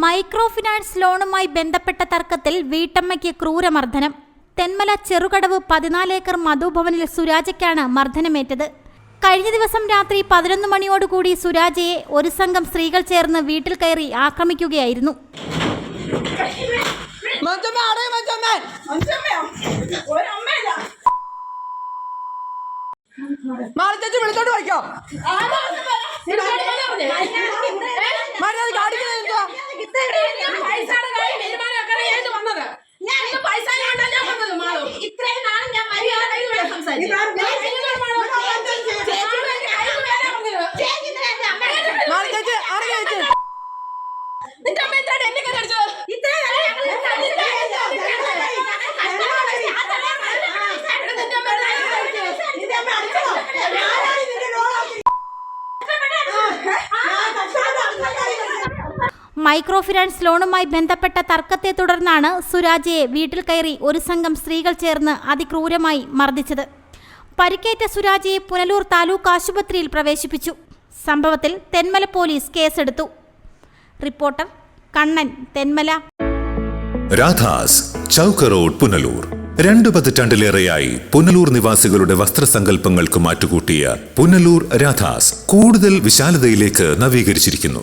Micro finance ലോണുമായി ബന്ധപ്പെട്ട തർക്കത്തിൽ വീട്ടമ്മയ്ക്ക് ക്രൂരമർദ്ദനം തെന്മല ചെറുകടവ് പതിനാല് ഏക്കർ മധുഭവനിൽ സുരാജയ്ക്കാണ് മർദ്ദനമേറ്റത് കഴിഞ്ഞ ദിവസം രാത്രി പതിനൊന്ന് മണിയോടുകൂടി സുരാജയെ ഒരു സംഘം സ്ത്രീകൾ ചേർന്ന് വീട്ടിൽ കയറി ആക്രമിക്കുകയായിരുന്നു മഞ്ചമ്മ അടേ മഞ്ചമ്മ മാറി ചേച്ചി വിളിച്ചോണ്ട് പോയിക്കോ മര്യാദ കാണിക്കുന്നത് എന്തുവാ? ഇത്രയും നാളും ഞാൻ മര്യാദ സംസാരിച്ചത് മൈക്രോ ഫിനാൻസ് ലോണുമായി ബന്ധപ്പെട്ട തർക്കത്തെ തുടർന്നാണ് സുരാജയെ വീട്ടിൽ കയറി ഒരു സംഘം സ്ത്രീകൾ ചേർന്ന് അതിക്രൂരമായി മർദ്ദിച്ചത്. പരിക്കേറ്റ സുരാജയെ പുനലൂർ താലൂക്ക് ആശുപത്രിയിൽ പ്രവേശിപ്പിച്ചു. സംഭവത്തിൽ തെന്മല പോലീസ് കേസെടുത്തു. റിപ്പോർട്ടർ കണ്ണൻ തെന്മല. രാധാസ് ചൗക്ക് റോഡ് പുനലൂർ. രണ്ടു പതിറ്റാണ്ടിലേറെയായി പുനലൂർ നിവാസികളുടെ വസ്ത്രസങ്കല്പങ്ങൾക്ക് മാറ്റുകൂട്ടിയ പുനലൂർ രാധാസ് കൂടുതൽ വിശാലതയിലേക്ക് നവീകരിച്ചിരിക്കുന്നു.